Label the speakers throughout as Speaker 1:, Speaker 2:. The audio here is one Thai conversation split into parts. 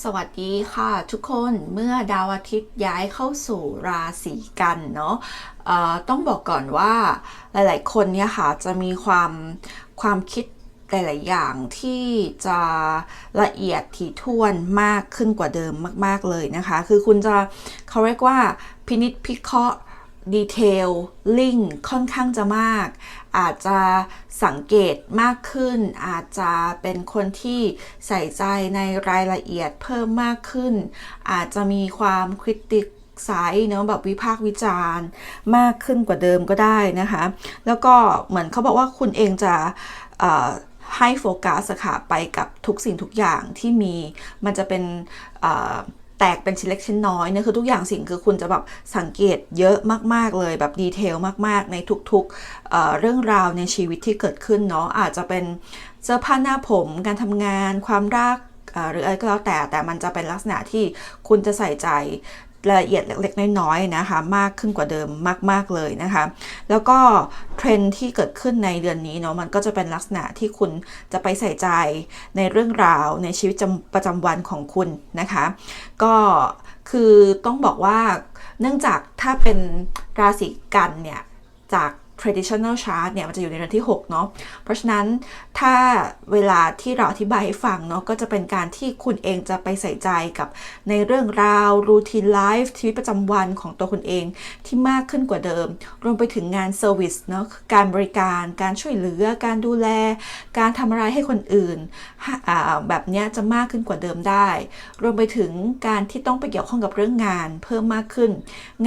Speaker 1: สวัสดีค่ะทุกคนเมื่อดาวอาทิตย์ย้ายเข้าสู่ราศีกันเนาะต้องบอกก่อนว่าหลาย ๆ คนเนี่ยค่ะจะมีความความคิดหลาย ๆ อย่างที่จะละเอียดถี่ถ้วนมากขึ้นกว่าเดิมมาก ๆ เลยนะคะ คือคุณจะเขาเรียกว่าพินิจพิเคราะห์ดีเทลลิงค่อนข้างจะมาก อาจจะสังเกตมากขึ้น อาจจะเป็นคนที่ใส่ใจในรายละเอียดเพิ่มมากขึ้น อาจจะมีความคริติกไซส์เนาะแบบวิพากษ์วิจารณ์มากขึ้นกว่าเดิมก็ได้นะคะ แล้วก็เหมือนเขาบอกว่าคุณเองจะให้โฟกัสค่ะไปกับทุกสิ่งทุกอย่างที่มีมันจะเป็น แตกเป็นชิ้นเล็กชิ้นน้อยเนี่ยคือทุกอย่างสิ่งคือคุณจะแบบสังเกตเยอะมากๆเลยแบบดีเทลมากๆ ในทุกๆเเรื่องราวในชีวิตที่เกิดขึ้นเนาะอาจจะเป็นเสื้อผ้าหน้าผมการทำงานความรักหรืออะไรก็แล้วแต่แต่มันจะเป็นลักษณะที่คุณจะใส่ใจ รายละเอียดเล็กๆ น้อยๆนะคะมากขึ้นกว่าเดิมมากๆเลยนะคะ แล้วก็เทรนที่เกิดขึ้นในเดือนนี้เนาะมันก็จะเป็นลักษณะที่คุณจะไปใส่ใจในเรื่องราวในชีวิตประจำวันของคุณนะคะ ก็คือต้องบอกว่าเนื่องจากถ้าเป็นราศีกันเนี่ยจาก traditional chart เนี่ยมันจะอยู่ในเดือนที่6เนาะเพราะฉะนั้นถ้าเวลาที่เราอธิบายให้ฟังเนาะก็จะเป็นการที่คุณเองจะไปใส่ใจกับในเรื่องราวรูทีนไลฟ์ชีวิตประจำวันของตัวคุณเองที่มากขึ้นกว่าเดิม รวมไปถึงงานเซอร์วิสเนาะการบริการการช่วยเหลือ การดูแล การทำอะไรให้คนอื่นแบบนี้จะมากขึ้นกว่าเดิมได้ รวมไปถึงการที่ต้องไปเกี่ยวข้องกับเรื่องงานเพิ่มมากขึ้น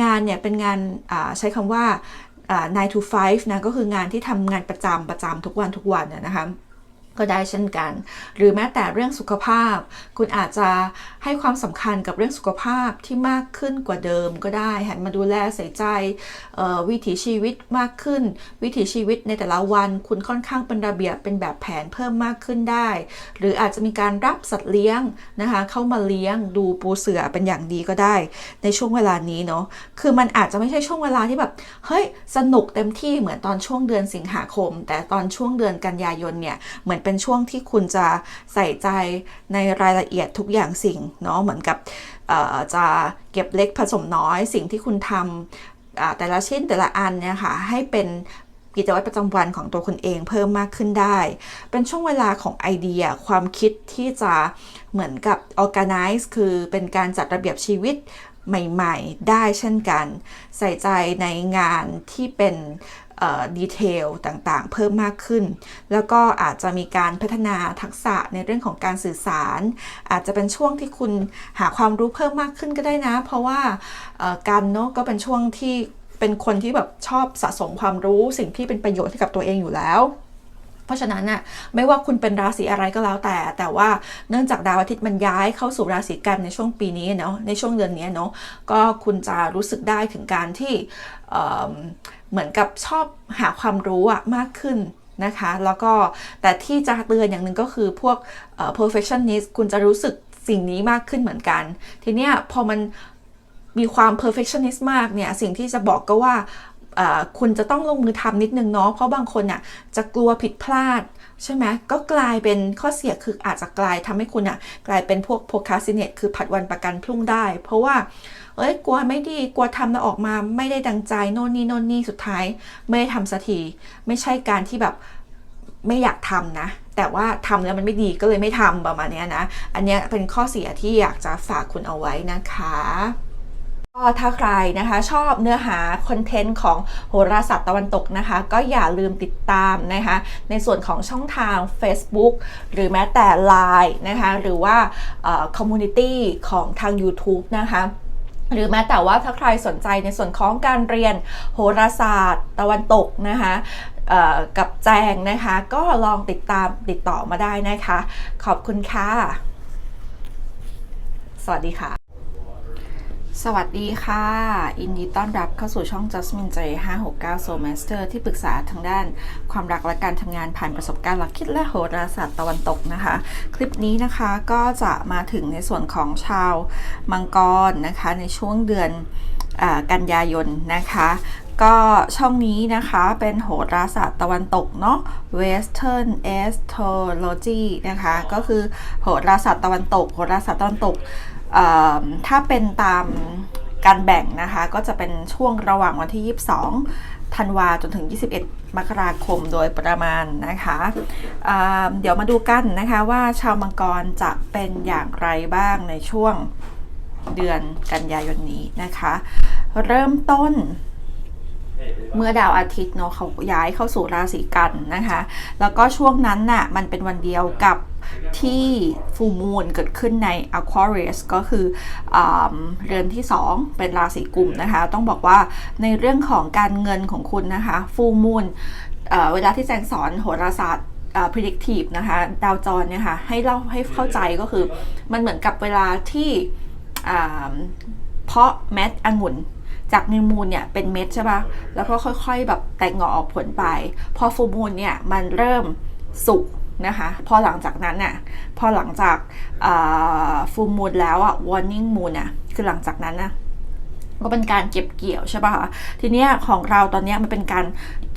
Speaker 1: งานเนี่ยเป็นงานใช้คำว่า 9 to 5นะก็คืองานที่ทำงานประจำประจำทุกวันทุกวันนะคะ ก็ได้เช่นกัน หรือแม้แต่เรื่องสุขภาพ คุณอาจจะให้ความสำคัญกับเรื่องสุขภาพที่มากขึ้นกว่าเดิมก็ได้หันมาดูแลใส่ใจวิถีชีวิตมากขึ้น วิถีชีวิตในแต่ละวัน คุณค่อนข้างเป็นระเบียบเป็นแบบแผนเพิ่มมากขึ้นได้ หรืออาจจะมีการรับสัตว์เลี้ยงนะคะเข้ามาเลี้ยงดูปูเสือเป็นอย่างดีก็ได้ ในช่วงเวลานี้เนาะคือมันอาจจะไม่ใช่ช่วงเวลาที่แบบเฮ้ยสนุกเต็มที่เหมือนตอนช่วงเดือนสิงหาคม แต่ตอนช่วงเดือนกันยายนเนี่ยเหมือนเป็นช่วงที่คุณจะใส่ใจในรายละเอียดทุกอย่างสิ่งเนาะเหมือนกับจะเก็บเล็กผสมน้อยสิ่งที่คุณทำแต่ละชิ้นแต่ละอันเนี่ยค่ะให้เป็นกิจวัตรประจำวันของตัวคุณเองเพิ่มมากขึ้นได้ เป็นช่วงเวลาของไอเดียความคิดที่จะเหมือนกับ organize คือเป็นการจัดระเบียบชีวิตใหม่ ๆ ได้เช่นกัน ใส่ใจในงานที่เป็น ดีเทลต่างๆ เพิ่มมากขึ้น แล้วก็อาจจะมีการพัฒนาทักษะในเรื่องของการสื่อสาร อาจจะเป็นช่วงที่คุณหาความรู้เพิ่มมากขึ้นก็ได้นะ เพราะว่าการเนาะก็เป็นช่วงที่เป็นคนที่แบบชอบสะสมความรู้สิ่งที่เป็นประโยชน์ให้กับตัวเองอยู่แล้ว เพราะฉะนั้นน่ะไม่ว่าคุณเป็นราศีอะไรก็แล้วแต่ แต่ว่าเนื่องจากดาวอาทิตย์มันย้ายเข้าสู่ราศีกันในช่วงปีนี้เนาะในช่วงเดือนนี้เนาะก็คุณจะรู้สึกได้ถึงการที่เเหมือนกับชอบหาความรู้อะมากขึ้นนะคะ แล้วก็แต่ที่จะเตือนอย่างหนึ่งก็คือพวก perfectionist คุณจะรู้สึกสิ่งนี้มากขึ้นเหมือนกัน ทีเนี้ยพอมันมีความ perfectionist มากเนี่ย สิ่งที่จะบอกก็ว่า คุณจะต้องลงมือทำนิดนึงเนาะเพราะบางคนน่ะจะกลัวผิดพลาดใช่ไหมก็กลายเป็นข้อเสียคืออาจจะกลายทำให้คุณอะกลายเป็นพวก procrastinate คือผัดวันประกันพรุ่งได้ เพราะว่าเอ้ยกลัวไม่ดีกลัวทำแล้วออกมาไม่ได้ดังใจโน่นนี่โน่นนี่สุดท้าย ไม่ได้ทำสักทีไม่ใช่การที่แบบไม่อยากทำนะ แต่ว่าทำแล้วมันไม่ดีก็เลยไม่ทำประมาณนี้นะ อันนี้เป็นข้อเสียที่อยากจะฝากคุณเอาไว้นะคะ ก็ถ้าใครนะคะชอบเนื้อหาคอนเทนต์ของโหราศาสตร์ตะวันตกนะคะ ก็อย่าลืมติดตามนะคะในส่วนของช่องทาง Facebook หรือแม้แต่ Line นะคะหรือว่าคอมมูนิตี้ของทาง YouTube นะคะหรือแม้แต่ว่าถ้าใครสนใจในส่วนของการเรียนโหราศาสตร์ตะวันตกนะคะกับแจงนะคะ ก็ลองติดตามติดต่อมาได้นะคะ ขอบคุณค่ะ สวัสดีค่ะ สวัสดีค่ะ อินดีต้อนรับเข้าสู่ช่อง Jasmine J 569 Soul Master ที่ปรึกษาทางด้านความรักและการทำงานผ่านประสบการณ์หลักคิดและโหราศาสตร์ตะวันตกนะคะ คลิปนี้นะคะก็จะมาถึงในส่วนของชาวมังกรนะคะ ในช่วงเดือนอกันยายนนะคะ ก็ช่องนี้นะคะเป็นโหราศาสตร์ตะวันตกเนาะ Western Astrology นะคะ ก็คือโหราศาสตร์ตะวันตก โหราศาสตร์ตะวันตก ถ้าเป็นตามการแบ่งนะคะ ก็จะเป็นช่วงระหว่างวันที่ 22 ธันวาจนถึง 21 มกราคมโดยประมาณนะคะเเดี๋ยวมาดูกันนะคะว่าชาวมังกรจะเป็นอย่างไรบ้างในช่วงเดือนกันยายนนี้นะคะ เริ่มต้น เมื่อดาวอาทิตย์เนาะเขาย้ายเข้าสู่ราศีกันนะคะ แล้วก็ช่วงนั้นน่ะมันเป็นวันเดียวกับที่ฟูมูลเกิดขึ้นใน Aquarius ก็คืออเรือนที่ 2 เป็นราศีกุมนะคะ ต้องบอกว่าในเรื่องของการเงินของคุณนะคะฟูมูลเวลาที่แจงสอนโหราศาสตร์ predictive นะคะ ดาวจรเนี่ยค่ะให้เล่าให้เข้าใจก็คือ มันเหมือนกับเวลาที่เพาะเม็ดองุ่น จากนิวมูลเนี่ยเป็นเม็ดใช่ปะ่ะ แล้วก็ค่อยๆแบบแตกหน่อออกผลไป พอฟูมูลเนี่ยมันเริ่มสุกนะคะ พอหลังจากนั้นน่ะ พอหลังจากฟูมูลแล้วอะ warning moon อะคือหลังจากนั้นนะก็เป็นการเก็บเกี่ยวใช่ปะ่ะทีเนี้ยของเราตอนเนี้ยมันเป็นการ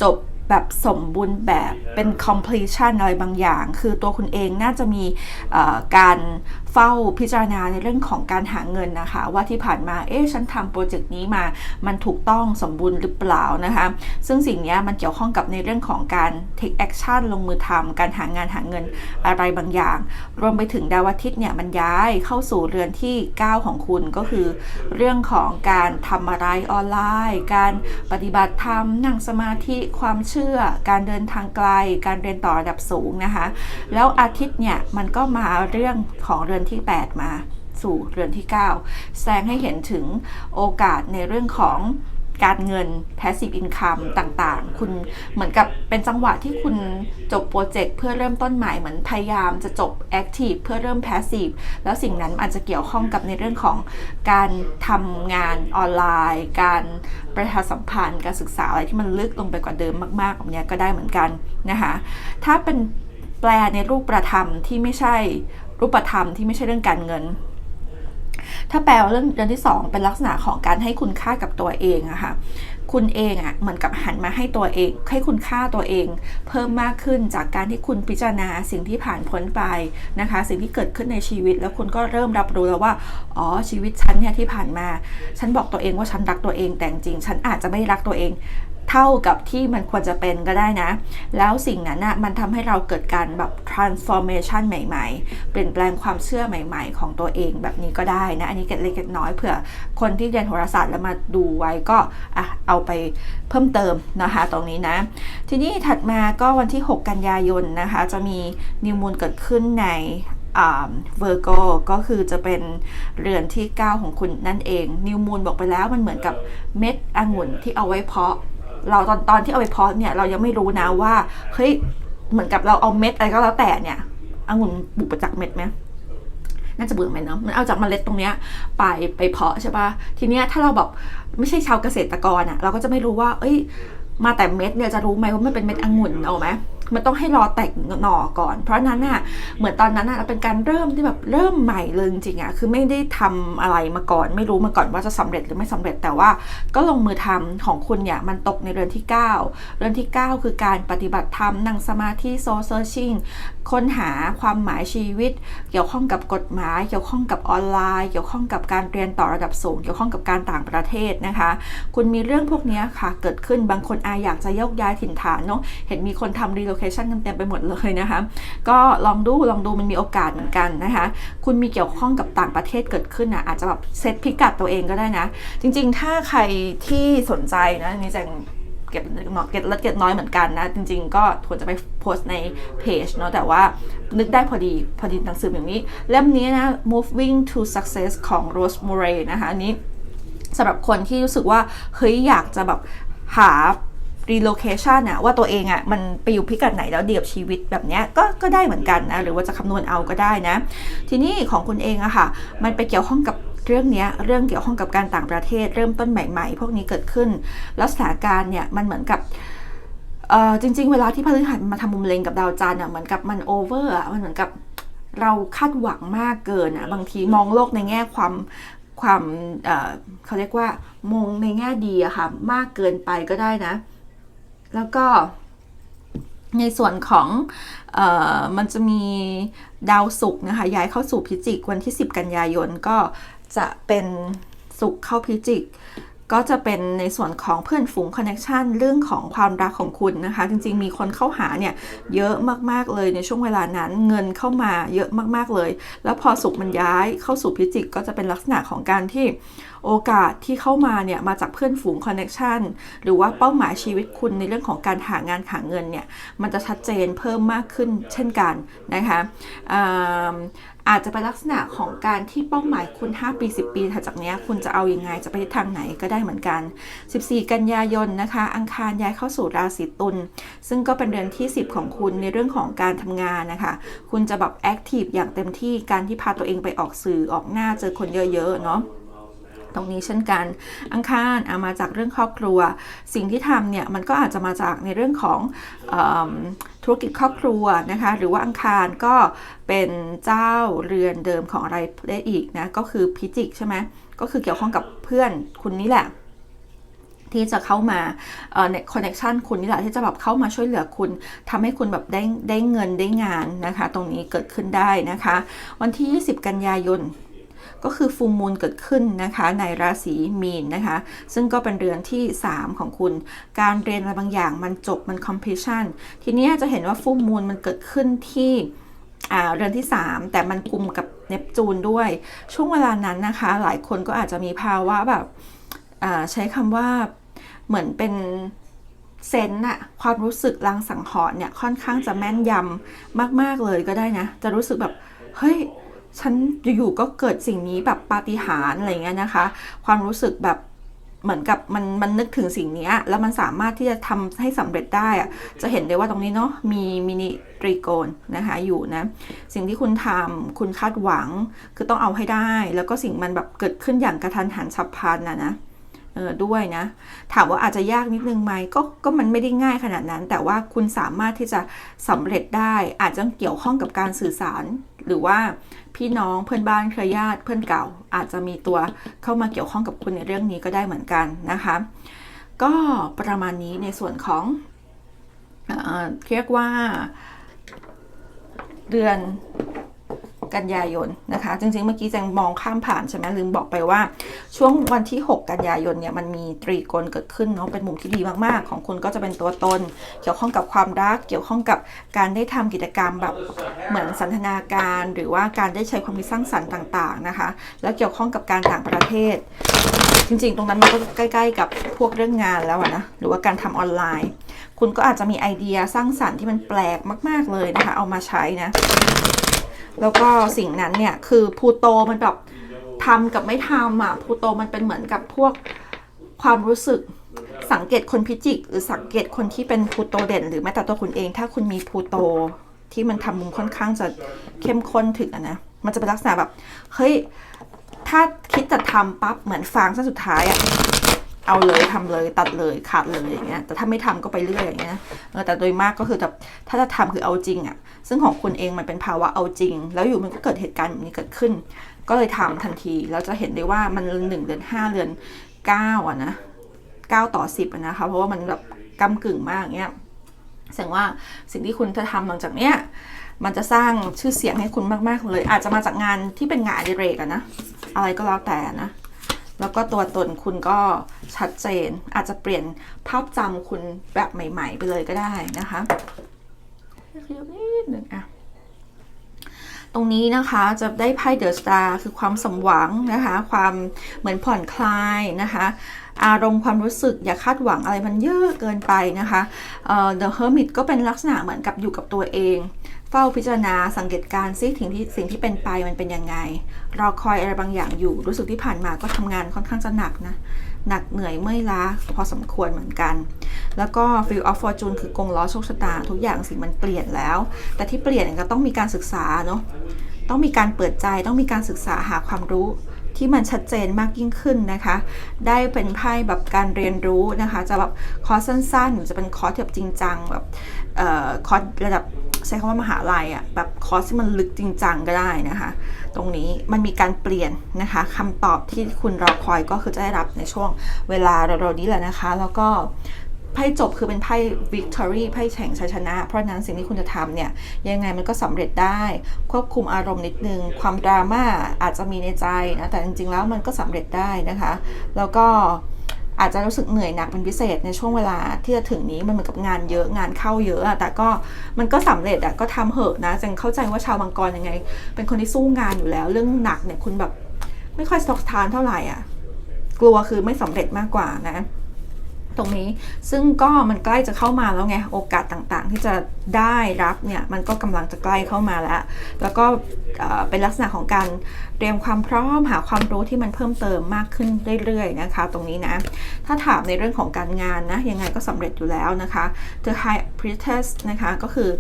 Speaker 1: จบแบบสมบูรณ์แบบเป็น completion อะไรบางอย่าง คือตัวคุณเองน่าจะมีการเฝ้าพิจารณาในเรื่องของการหาเงินนะคะ ว่าที่ผ่านมาเอ๊ะฉันทำโปรเจกต์นี้มามันถูกต้องสมบูรณ์หรือเปล่านะคะ ซึ่งสิ่งนี้มันเกี่ยวข้องกับในเรื่องของการ take action ลงมือทำการหางานหาเงินอะไรบางอย่าง รวมไปถึงดาวอาทิตย์เนี่ยมันย้ายเข้าสู่เรือนที่ 9 ของคุณก็คือ เรื่องของการทำอะไรออนไลน์ การปฏิบัติธรรมนั่งสมาธิความเชื่อ การเดินทางไกล การเรียนต่อระดับสูงนะคะ แล้วอาทิตย์เนี่ยมันก็มาเรื่องของเรือนอนที่ 8 มาสู่เรือนที่ 9 แสดงให้เห็นถึงโอกาสในเรื่องของการเงิน passive income ต่างๆ คุณเหมือนกับเป็นจังหวะที่คุณจบโปรเจกต์เพื่อเริ่มต้นใหม่ เหมือนพยายามจะจบ active เพื่อเริ่ม passive แล้วสิ่งนั้นอาจจะเกี่ยวข้องกับในเรื่องของการทำงานออนไลน์ การประชาสัมพันธ์ การศึกษาอะไรที่มันลึกลงไปกว่าเดิมมากๆแบบนี้ก็ได้เหมือนกันนะคะ ถ้าเป็นแปลในรูปประธรรมที่ไม่ใช่ รูปธรรมที่ไม่ใช่เรื่องการเงิน ถ้าแปลว่าเรื่องเรื่องที่ 2 เป็นลักษณะของการให้คุณค่ากับตัวเองอะค่ะคุณเองอะเหมือนกับหันมาให้ตัวเอง ให้คุณค่าตัวเอง เพิ่มมากขึ้นจากการที่คุณพิจารณาสิ่งที่ผ่านพ้นไปนะคะ สิ่งที่เกิดขึ้นในชีวิต แล้วคุณก็เริ่มรับรู้แล้วว่าอ๋อชีวิตฉันเนี่ยที่ผ่านมา ฉันบอกตัวเองว่าฉันรักตัวเองแต่จริง ฉันอาจจะไม่รักตัวเอง เท่ากับที่มันควรจะเป็นก็ได้นะ แล้วสิ่งนั้นนะ่ะมันทำให้เราเกิดการแบบ transformation ใหม่ ๆ เปลี่ยนแปลงความเชื่อใหม่ ๆ ของตัวเองแบบนี้ก็ได้นะ อันนี้เก็ดเล็กน้อยเผื่อคนที่เรียนโหราศาสตร์แล้วมาดูไว้ก็อะเอาไปเพิ่มเติมนะคะตรงนี้นะ ทีนี้ถัดมาก็วันที่ 6 กันยายนนะคะ จะมีนิวมูลเกิดขึ้นในเวอร์โกก็คือจะเป็นเรือนที่ 9 ของคุณนั่นเอง นิวมูลบอกไปแล้วมันเหมือนกับเม็ดองุ่นที่เอาไว้เพาะ เราตอนตอนที่เอาไปเพาะเนี่ยเรายังไม่รู้นะว่าเฮ้ยเหมือนกับเราเอาเม็ดอะไรก็แล้วแต่เนี่ยองุ่นบุกประจักเม็ดไหมน่าจะเบื่อไหมเนาะมันเอาจากเมล็ดตรงเนี้ยไปไปเพาะใช่ปะทีเนี้ยถ้าเราแบบไม่ใช่ชาวเกษตรกรอะ่ะ เราก็จะไม่รู้ว่า เอ้ย มาแต่เม็ดเนี่ยจะรู้ไหมว่ามันเป็นเม็ดองุ่นเอาไหม มันต้องให้รอแตกหน่อก่อน เพราะนั้นน่ะเหมือนตอนนั้นน่ะเป็นการเริ่มที่แบบเริ่มใหม่เลยจริงๆอะคือไม่ได้ทำอะไรมาก่อน ไม่รู้มาก่อนว่าจะสำเร็จหรือไม่สำเร็จแต่ว่าก็ลงมือทำของคุณเนี่ยมันตกในเรือนที่ 9 เรือนที่ 9 คือการปฏิบัติธรรมนั่งสมาธิโซเซอร์ชิงค้นหาความหมายชีวิต เกี่ยวข้องกับกฎหมาย เกี่ยวข้องกับออนไลน์ เกี่ยวข้องกับการเรียนต่อระดับสูง เกี่ยวข้องกับการต่างประเทศนะคะ คุณมีเรื่องพวกนี้ค่ะเกิดขึ้นบางคนอาอยากจะยกย้ายถิ่นฐานเนาะเห็นมีคนทำรีโลเคชันกันเต็มไปหมดเลยนะคะ ก็ลองดูลองดูมันมีโอกาสเหมือนกันนะคะ คุณมีเกี่ยวข้องกับต่างประเทศเกิดขึ้นอะอาจจะแบบเซตพิกัดตัวเองก็ได้นะ จริง ๆ ถ้าใครที่สนใจนะนี่จะเก็บเก็บเล็ดเก็บน้อยเหมือนกันนะ จริง ๆ ก็ควรจะไปโพสต์ในเพจเนาะแต่ว่านึกได้พอดีพอดีหนังสืออย่างนี้ เล่มนี้นะ moving to success ของ Rose Murray นะคะอันนี้สำหรับคนที่รู้สึกว่าเฮ้ยอยากจะแบบหา relocation อะว่าตัวเองอะมันไปอยู่พิกัดไหนแล้วเดียบชีวิตแบบเนี้ยก็ก็ได้เหมือนกันนะหรือว่าจะคำนวณเอาก็ได้นะ ทีนี้ของคุณเองอะค่ะ มันไปเกี่ยวข้องกับเรื่องนี้เรื่องเกี่ยวข้องกับการต่างประเทศ เริ่มต้นใหม่ ๆ พวกนี้เกิดขึ้นแล้วสถานการณ์เนี่ยมันเหมือนกับจริง ๆ เวลาที่พฤหัสมาทำมุมเลงกับดาวจันทร์อะเหมือนกับมันโอเวอร์อะมันเหมือนกับเราคาดหวังมากเกินอะบางทีมองโลกในแง่ความความเอ่อเขาเรียกว่ามองในแง่ดีอะค่ะมากเกินไปก็ได้นะ แล้วก็ในส่วนของออมันจะมีดาวศุกร์นะคะ ย้ายเข้าสู่พิจิกวันที่ 10 กันยายนก็จะเป็นศุกร์เข้าพิจิก ก็จะเป็นในส่วนของเพื่อนฝูงคอนเน c ชันเรื่องของความรักของคุณนะคะ จริงๆ มีคนเข้าหาเนี่ยเยอะมากๆเลยในช่วงเวลานั้นเงินเข้ามาเยอะมากๆเลย แล้วพอสุกมันย้ายเข้าสู่พิจิกก็จะเป็นลักษณะของการที่โอกาสที่เข้ามาเนี่ยมาจากเพื่อนฝูงคอนเน c ชันหรือว่าเป้าหมายชีวิตคุณในเรื่องของการหางานหาเงินเนี่ยมันจะชัดเจนเพิ่มมากขึ้นเช่นกันนะคะอาอาจจะเป็นลักษณะของการที่เป้าหมายคุณ 5 ปี 10 ปีถัดจากนี้คุณจะเอาอยัางไงจะไปทางไหนก็ได้เหมือนกัน 14 กันยายนนะคะ อังคารย้ายเข้าสู่ราศีตุลซึ่งก็เป็นเดือนที่ 10 ของคุณในเรื่องของการทำงานนะคะ คุณจะแบบแอคทีฟอย่างเต็มที่การที่พาตัวเองไปออกสื่อออกหน้าเจอคนเยอะๆเนาะ ตรงนี้เช่นกัน อังคารอามาจากเรื่องครอบครัว สิ่งที่ทำเนี่ยมันก็อาจจะมาจากในเรื่องของอธุรกิจครอบครัวนะคะหรือว่าอังคารก็เป็นเจ้าเรือนเดิมของอะไรได้อีกนะก็คือพิจิกใช่ไหมก็คือเกี่ยวข้องกับเพื่อนคุณนี่แหละที่จะเข้ามาในคอนเนคชันคุณนี่แหละที่จะแบบเข้ามาช่วยเหลือคุณทำให้คุณแบบได้ได้เงินได้งานนะคะ ตรงนี้เกิดขึ้นได้นะคะ วันที่ 20 กันยายน ก็คือฟูมูลเกิดขึ้นนะคะ ในราศีมีนนะคะ ซึ่งก็เป็นเรือนที่ 3 ของคุณ การเรียนอะไรบางอย่างมันจบมัน completion ทีนี้จะเห็นว่าฟูมูลมันเกิดขึ้นที่เรือนที่ 3 แต่มันกุมกับเนปจูนด้วย ช่วงเวลานั้นนะคะ หลายคนก็อาจจะมีภาวะแบบใช้คำว่าเหมือนเป็นเซนอะความรู้สึกลางสังหรณ์เนี่ยค่อนข้างจะแม่นยำมาก ๆ เลยก็ได้นะ จะรู้สึกแบบ เฮ้ย ฉันอยู่ๆก็เกิดสิ่งนี้แบบปาฏิหาริย์อะไรเงี้ยนะคะ ความรู้สึกแบบเหมือนกับมันมันนึกถึงสิ่งนี้แล้วมันสามารถที่จะทำให้สำเร็จได้อะจะเห็นได้ว่าตรงนี้เนาะมีมินิตรีโกนนะคะอยู่นะ สิ่งที่คุณทำคุณคาดหวังคือต้องเอาให้ได้ แล้วก็สิ่งมันแบบเกิดขึ้นอย่างกระทันหันฉับพลันนะนะด้วยนะ ถามว่าอาจจะยากนิดนึงไหมก็ก็มันไม่ได้ง่ายขนาดนั้น แต่ว่าคุณสามารถที่จะสำเร็จได้อาจจะเกี่ยวข้องกับการสื่อสาร หรือว่าพี่น้องเพื่อนบ้านเครือญาติเพื่อนเก่า อาจจะมีตัวเข้ามาเกี่ยวข้องกับคุณในเรื่องนี้ก็ได้เหมือนกันนะคะ ก็ประมาณนี้ในส่วนของเรียกว่าเดือน กันยายนนะคะ จริงๆ เมื่อกี้แจงมองข้ามผ่านใช่ไหมลืมบอกไปว่า ช่วงวันที่ 6 กันยายนเนี่ยมันมีตรีโกณเกิดขึ้นเนาะเป็นมุมที่ดีมากๆ ของคุณก็จะเป็นตัวตน เกี่ยวข้องกับความรัก เกี่ยวข้องกับการได้ทำกิจกรรมแบบเหมือนสันทนาการ หรือว่าการได้ใช้ความคิดสร้างสรรค์ต่าง ๆนะคะ แล้วเกี่ยวข้องกับการต่างประเทศ จริงๆ ตรงนั้นมันก็ใกล้ ๆ กับพวกเรื่องงานแล้วนะหรือว่าการทำออนไลน์ คุณก็อาจจะมีไอเดียสร้างสรรค์ที่มันแปลกมาก ๆเลยนะคะ เอามาใช้นะ แล้วก็สิ่งนั้นเนี่ยคือพูโตมันแบบทำกับไม่ทำอะพูโตมันเป็นเหมือนกับพวกความรู้สึกสังเกตคนพิจิก หรือสังเกตคนที่เป็นพูโตเด่น หรือแม้แต่ตัวคุณเอง ถ้าคุณมีพูโตที่มันทำมุมค่อนข้างจะเข้มข้นถึงนะมันจะเป็นลักษณะแบบเฮ้ยถ้าคิดจะทำปั๊บเหมือนฟางเส้นสุดท้ายอะเอาเลยทำเลยตัดเลยขาดเลยอย่างเงี้ยแต่ถ้าไม่ทำก็ไปเรื่อยอย่างเงี้ยแต่โดยมากก็คือแบบถ้าจะทำคือเอาจริงอะ ซึ่งของคุณเองมันเป็นภาวะเอาจริง แล้วอยู่มันก็เกิดเหตุการณ์แบบนี้เกิดขึ้น ก็เลยทำทันทีเราจะเห็นได้ว่ามันหนึ่งเดือนห้าเดือนเก้าอะนะเก้าต่อสิบนะคะ เพราะว่ามันแบบกำกึ่งมากเงี้ยแสดงว่าสิ่งที่คุณจะทำหลังจากเนี้ยมันจะสร้างชื่อเสียงให้คุณมากๆเลย อาจจะมาจากงานที่เป็นงานอดิเรกอะนะอะไรก็แล้วแต่นะแล้วก็ตัวตนคุณก็ชัดเจน อาจจะเปลี่ยนภาพจำคุณแบบใหม่ ๆ ไปเลยก็ได้นะคะ เยนิดหนึ่งอะตรงนี้นะคะจะได้ไพ่เดอะสตาร์คือความสมหวังนะคะ ความเหมือนผ่อนคลายนะคะ อารมณ์ความรู้สึกอย่าคาดหวังอะไรมันเยอะเกินไปนะคะเอ่อ The Hermit ก็เป็นลักษณะเหมือนกับอยู่กับตัวเอง เฝ้าพิจารณาสังเกตการซิสิ่งที่สิ่งที่เป็นไปมันเป็นยังไงรอคอยอะไรบางอย่างอยู่รู้สึกที่ผ่านมาก็ทำงานค่อนข้างจะหนักนะ หนักเหนื่อยเมื่อยล้าพอสมควรเหมือนกัน แล้วก็ Feel of Fortune คือกงล้อโชคชะตา ทุกอย่างสิ่งมันเปลี่ยนแล้ว แต่ที่เปลี่ยนก็ต้องมีการศึกษาเนาะต้องมีการเปิดใจต้องมีการศึกษาหาความรู้ที่มันชัดเจนมากยิ่งขึ้นนะคะ ได้เป็นไพ่แบบการเรียนรู้นะคะ จะแบบคอร์สสั้นๆหรือจะเป็นคอร์สแบบจริงจังแบบคอร์สระดับใช้คำว่ามหาลัยอะ่ะแบบ คอร์สที่มันลึกจริงจังก็ได้นะคะ ตรงนี้มันมีการเปลี่ยนนะคะคำตอบที่คุณรอคอยก็คือจะได้รับในช่วงเวลาเราๆนี้แหละนะคะ แล้วก็ไพ่จบคือเป็นไพ่ victory ไพ่แข่งชัยชนะ เพราะฉะนั้นสิ่งที่คุณจะทำเนี่ยยังไงมันก็สำเร็จได้ ควบคุมอารมณ์นิดนึง ความดราม่าอาจจะมีในใจนะ แต่จริงๆแล้วมันก็สำเร็จได้นะคะ แล้วก็ อาจจะรู้สึกเหนื่อยหนักเป็นพิเศษในช่วงเวลาที่จะถึงนี้มันเหมือนกับงานเยอะงานเข้าเยอะอะแต่ก็มันก็สำเร็จอะก็ทำเหอะนะจังเข้าใจว่าชาวมังกรยังไง เป็นคนที่สู้งานอยู่แล้ว เรื่องหนักเนี่ยคุณแบบไม่ค่อยสตอกทานเท่าไหร่อะกลัวคือไม่สำเร็จมากกว่านะ ตรงนี้ ซึ่งก็มันใกล้จะเข้ามาแล้วไง โอกาสต่างๆ ที่จะได้รับเนี่ย มันก็กำลังจะใกล้เข้ามาแล้ว แล้วก็เป็นลักษณะของการเตรียมความพร้อมหาความรู้ที่มันเพิ่มเติมมากขึ้นเรื่อยๆนะคะ ตรงนี้นะ ถ้าถามในเรื่องของการงานนะ ยังไงก็สำเร็จอยู่แล้วนะคะ The High Priestess นะคะ ก็คือ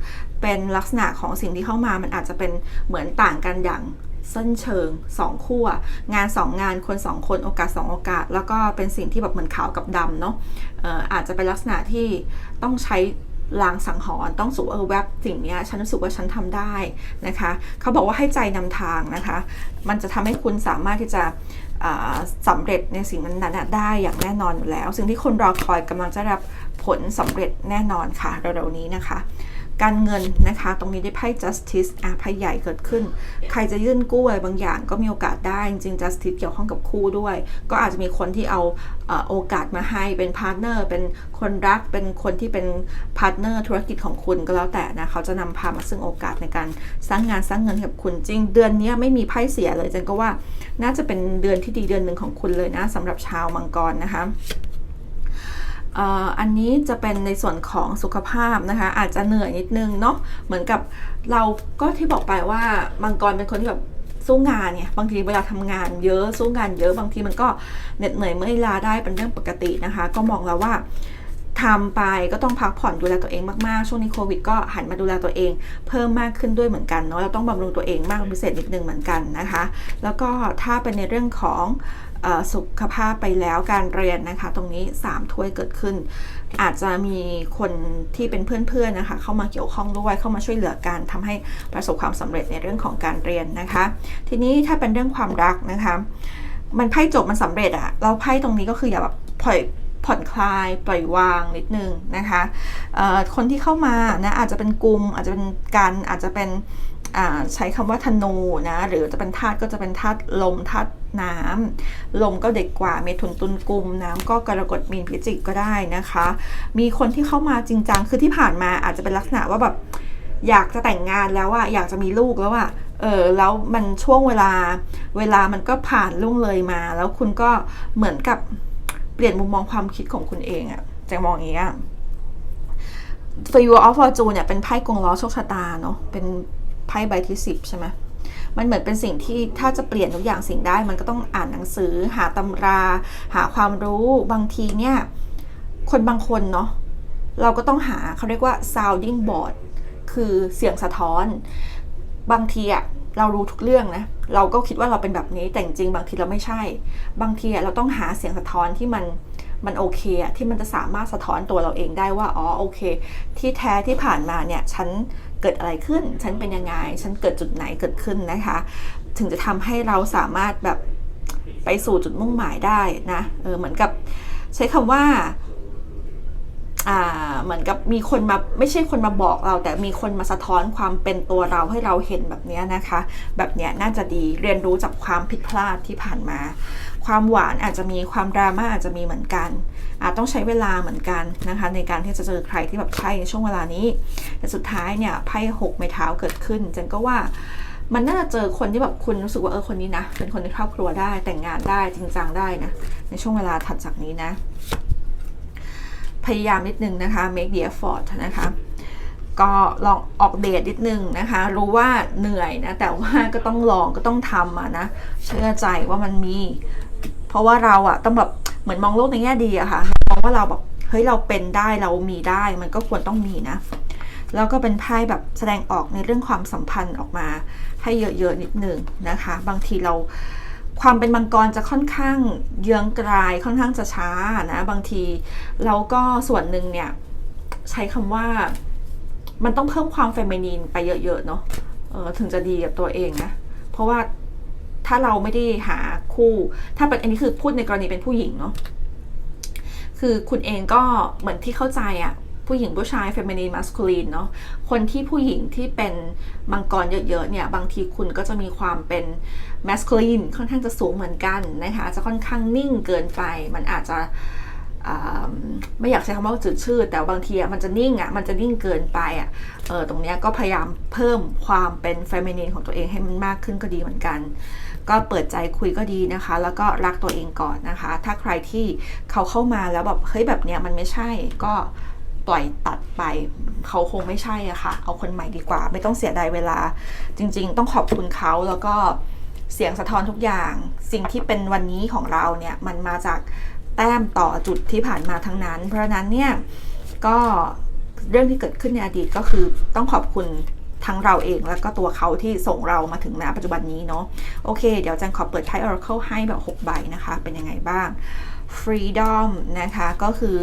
Speaker 1: เป็นลักษณะของสิ่งที่เข้ามา มันอาจจะเป็นเหมือนต่างกันอย่าง ส้นเชิงสองขั้วงานสองงานคนสองคนโอกาสสองโอกาส แล้วก็เป็นสิ่งที่แบบเหมือนขาวกับดำเนาะอาจจะเป็นลักษณะที่ต้องใช้ลางสังหรณ์ต้องสูเออแวบสิ่งนี้ฉันรู้สึกว่าฉันทำได้นะคะเขาบอกว่าให้ใจนำทางนะคะ มันจะทำให้คุณสามารถที่จะอ่าสำเร็จในสิ่งนั้นๆได้อย่างแน่นอนอยู่แล้ว สิ่งที่คนรอคอยกำลังจะรับผลสำเร็จแน่นอนค่ะเร็วๆนี้นะคะ การเงินนะคะ ตรงนี้ได้ไพ่ justice อะไพ่ใหญ่เกิดขึ้น ใครจะยื่นกู้อะไรบางอย่างก็มีโอกาสได้ จริง justice เกี่ยวข้องกับคู่ด้วย ก็อาจจะมีคนที่เอาโอกาสมาให้เป็นพาร์ทเนอร์เป็นคนรักเป็นคนที่เป็นพาร์ทเนอร์ธุรกิจของคุณก็แล้วแต่นะเขาจะนำพามาซึ่งโอกาสในการสร้างงานสร้างเงินกับคุณจริง เดือนนี้ไม่มีไพ่เสียเลยจันก็ว่าน่าจะเป็นเดือนที่ดีเดือนหนึ่งของคุณเลยนะสำหรับชาวมังกรนะคะ อันนี้จะเป็นในส่วนของสุขภาพนะคะ อาจจะเหนื่อยนิดนึงเนาะเหมือนกับเราก็ที่บอกไปว่ามังกรเป็นคนที่แบบสู้งานเนี่ยบางทีเวลาทำงานเยอะสู้งานเยอะบางทีมันก็เหน็ดเหนื่อยเมื่อยล้าได้เป็นเรื่องปกตินะคะ ก็มองแล้วว่าทำไปก็ต้องพักผ่อนดูแลตัวเองมากๆ ช่วงนี้โควิดก็หันมาดูแลตัวเอง เพิ่มมากขึ้นด้วยเหมือนกันเนาะเราต้องบำรุงตัวเองมากพิเศษนิดนึงเหมือนกันนะคะ แล้วก็ถ้าเป็นในเรื่องของ สุขภาพไปแล้วการเรียนนะคะ ตรงนี้ 3 ถ้วยเกิดขึ้น อาจจะมีคนที่เป็นเพื่อนๆนะคะ เข้ามาเกี่ยวข้องด้วยเข้ามาช่วยเหลือกันทำให้ประสบความสำเร็จในเรื่องของการเรียนนะคะ ทีนี้ถ้าเป็นเรื่องความรักนะคะ มันไพ่จบมันสำเร็จอะเราไพ่ตรงนี้ก็คืออย่าแบบปล่อยผ่อนคลายปล่อยวางนิดนึงนะคะคนที่เข้ามานะอาจจะเป็นกลุ่มอาจจะเป็นกันอาจจะเป็นใช้คำว่าธนูนะหรือจะเป็นธาตุก็จะเป็นธาตุลมธาตุ น้ำลมก็เด็กกว่าเมถุนตุลกุม น้ำก็กรกฎมีนพิจิกก็ได้นะคะ มีคนที่เข้ามาจริงจังคือที่ผ่านมาอาจจะเป็นลักษณะว่าแบบอยากจะแต่งงานแล้วอะอยากจะมีลูกแล้วอะเออแล้วมันช่วงเวลาเวลามันก็ผ่านล่วงเลยมา แล้วคุณก็เหมือนกับเปลี่ยนมุมมองความคิดของคุณเองอะจะมองอย่างนี้ย For You of Fortune เนี่ยเป็นไพ่กงล้อโชคชะตาเนาะเป็นไพ่ใบที่10ใช่ไหม มันเหมือนเป็นสิ่งที่ถ้าจะเปลี่ยนทุกอย่างสิ่งได้ มันก็ต้องอ่านหนังสือ หาตำรา หาความรู้บางทีเนี่ย คนบางคนเนาะเราก็ต้องหาเขาเรียกว่า sounding board คือเสียงสะท้อน บางทีอะเรารู้ทุกเรื่องนะ เราก็คิดว่าเราเป็นแบบนี้แต่จริงบางทีเราไม่ใช่ บางทีอะเราต้องหาเสียงสะท้อนที่มันมันโอเคอะที่มันจะสามารถสะท้อนตัวเราเองได้ว่า อ๋อ โอเค ที่แท้ที่ผ่านมาเนี่ย ฉัน เกิดอะไรขึ้น ฉันเป็นยังไง ฉันเกิดจุดไหนเกิดขึ้นนะคะ ถึงจะทำให้เราสามารถแบบไปสู่จุดมุ่งหมายได้นะเออเหมือนกับใช้คำว่าอ่าเหมือนกับมีคนมาไม่ใช่คนมาบอกเรา แต่มีคนมาสะท้อนความเป็นตัวเราให้เราเห็นแบบนี้นะคะ แบบเนี้ยน่าจะดีเรียนรู้จากความผิดพลาดที่ผ่านมา ความหวานอาจจะมีความดราม่าอาจจะมีเหมือนกันอาจต้องใช้เวลาเหมือนกันนะคะ ในการที่จะเจอใครที่แบบใช่ในช่วงเวลานี้ แต่สุดท้ายเนี่ยไพ่หกไม้เท้าเกิดขึ้นจันก็ว่ามันน่าจะเจอคนที่แบบคุณรู้สึกว่าเออคนนี้นะ เป็นคนในครอบครัวได้แต่งงานได้จริงจังได้นะ ในช่วงเวลาถัดจากนี้นะ พยายามนิดนึงนะคะ make the effort นะคะก็ลองออกเดทนิดนึงนะคะ รู้ว่าเหนื่อยนะ แต่ว่าก็ต้องลองก็ต้องทำอะนะ เชื่อใจว่ามันมี เพราะว่าเราอะต้องแบบเหมือนมองโลกในแง่ดีอะค่ะมองว่าเราแบบเฮ้ยเราเป็นได้เรามีได้มันก็ควรต้องมีนะ แล้วก็เป็นไพ่แบบแสดงออกในเรื่องความสัมพันธ์ออกมา ให้เยอะๆนิดนึงนะคะ บางทีเราความเป็นมังกรจะค่อนข้างเยื้องกลายค่อนข้างจะช้านะบางทีแล้วก็ส่วนหนึ่งเนี่ยใช้คำว่ามันต้องเพิ่มความเฟมินีนไปเยอะๆเนาะเออถึงจะดีกับตัวเองนะ เพราะว่า ถ้าเราไม่ได้หาคู่ ถ้าเป็นอันนี้คือพูดในกรณีเป็นผู้หญิงเนาะคือคุณเองก็เหมือนที่เข้าใจอะผู้หญิงผู้ชาย feminine masculine เนาะคนที่ผู้หญิงที่เป็นมังกรเยอะๆเนี่ย บางทีคุณก็จะมีความเป็น masculine ค่อนข้างจะสูงเหมือนกันนะคะจะค่อนข้างนิ่งเกินไป มันอาจจะไม่อยากใช้คำว่าจืดชืดแต่บางทีอะมันจะนิ่งอะมันจะนิ่งเกินไปอะออตรงนี้ก็พยายามเพิ่มความเป็น feminine ของตัวเองให้มันมากขึ้นก็ดีเหมือนกัน ก็เปิดใจคุยก็ดีนะคะ แล้วก็รักตัวเองก่อนนะคะ ถ้าใครที่เขาเข้ามาแล้วแบบเฮ้ยแบบเนี้ยมันไม่ใช่ก็ปล่อยตัดไปเขาคงไม่ใช่อะค่ะ เอาคนใหม่ดีกว่า ไม่ต้องเสียดายเวลา จริง ๆ ต้องขอบคุณเขาแล้วก็เสียงสะท้อนทุกอย่าง สิ่งที่เป็นวันนี้ของเราเนี่ยมันมาจากแต้มต่อจุดที่ผ่านมาทั้งนั้น เพราะฉะนั้นเนี่ยก็เรื่องที่เกิดขึ้นในอดีตก็คือต้องขอบคุณ ทั้งเราเองแล้วก็ตัวเขาที่ส่งเรามาถึงณปัจจุบันนี้เนาะโอเค เดี๋ยวจันขอเปิดไพ่ Oracle ให้แบบ 6 ใบนะคะ เป็นยังไงบ้าง Freedom นะคะ ก็คือ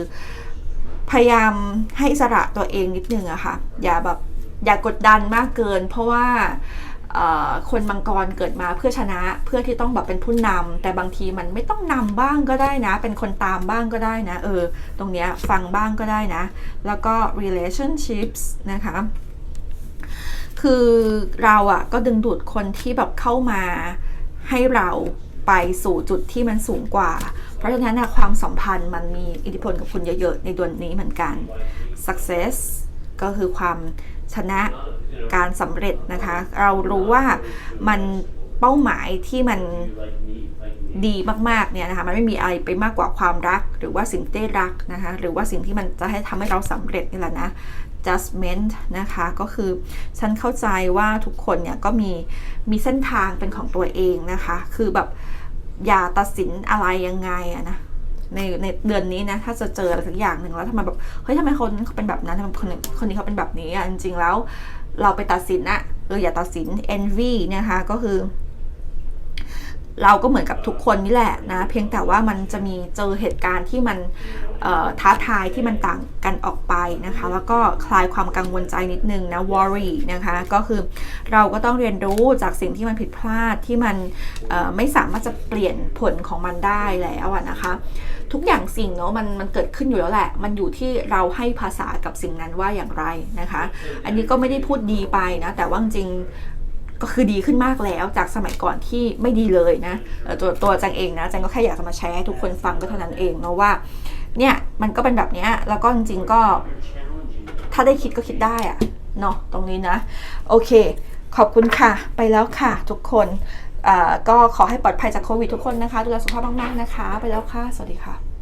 Speaker 1: พยายามให้สระตัวเองนิดนึงอะค่ะ อย่าแบบอย่ากดดันมากเกิน เพราะว่าคนมังกรเกิดมาเพื่อชนะเพื่อที่ต้องแบบเป็นผู้นำแต่บางทีมันไม่ต้องนำบ้างก็ได้นะ เป็นคนตามบ้างก็ได้นะ เออ ตรงเนี้ยฟังบ้างก็ได้นะ แล้วก็ relationships นะคะ คือเราอะก็ดึงดูดคนที่แบบเข้ามาให้เราไปสู่จุดที่มันสูงกว่า เพราะฉะนั้นนะความสัมพันธ์มันมีอิทธิพลกับคุณเยอะๆ ในดวนนี้เหมือนกัน success ก็คือความชนะการสำเร็จนะคะ เรารู้ว่ามันเป้าหมายที่มันดีมากๆเนี่ยนะคะมันไม่มีอะไรไปมากกว่าความรัก หรือว่าสิ่งที่ได้รักนะคะหรือว่าสิ่งที่มันจะให้ทำให้เราสำเร็จนี่แหละนะ judgment นะคะ ก็คือฉันเข้าใจว่าทุกคนเนี่ยก็มีมีเส้นทางเป็นของตัวเองนะคะ คือแบบอย่าตัดสินอะไรยังไงอะนะในในเดือนนี้นะถ้าจะเจออะไรสักอย่างหนึ่งแล้วทำไมแบบเฮ้ยทำไมคนนั้นเขาเป็นแบบนั้นทำไมคนคนนี้เขาเป็นแบบนี้อะจริงๆแล้วเราไปตัดสินอะเอออย่าตัดสิน envy นะคะก็คือ เราก็เหมือนกับทุกคนนี่แหละนะ เพียงแต่ว่ามันจะมีเจอเหตุการณ์ที่มัน ท้าทายที่มันต่างกันออกไปนะคะ แล้วก็คลายความกังวลใจนิดนึงนะ worry นะคะ ก็คือเราก็ต้องเรียนรู้จากสิ่งที่มันผิดพลาดที่มันไม่สามารถจะเปลี่ยนผลของมันได้แล้วอะนะคะ ทุกอย่างสิ่งเนาะมันมันเกิดขึ้นอยู่แล้วแหละ มันอยู่ที่เราให้ภาษากับสิ่งนั้นว่าอย่างไรนะคะ อันนี้ก็ไม่ได้พูดดีไปนะ แต่ว่าจริงก็คือดีขึ้นมากแล้วจากสมัยก่อนที่ไม่ดีเลยนะตัวตัวจังเองนะจังก็แค่อยากจะมาแชร์ให้ทุกคนฟังก็เท่านั้นเองเนาะว่า เนี่ยมันก็เป็นแบบเนี้ยแล้วก็จริงๆก็ ถ้าได้คิดก็คิดได้อะเนาะตรงนี้นะ โอเค ขอบคุณค่ะ ไปแล้วค่ะ ทุกคนอ่าก็ขอให้ปลอดภัยจากโควิดทุกคนนะคะ ดูแลสุขภาพมากๆนะคะ ไปแล้วค่ะ สวัสดีค่ะ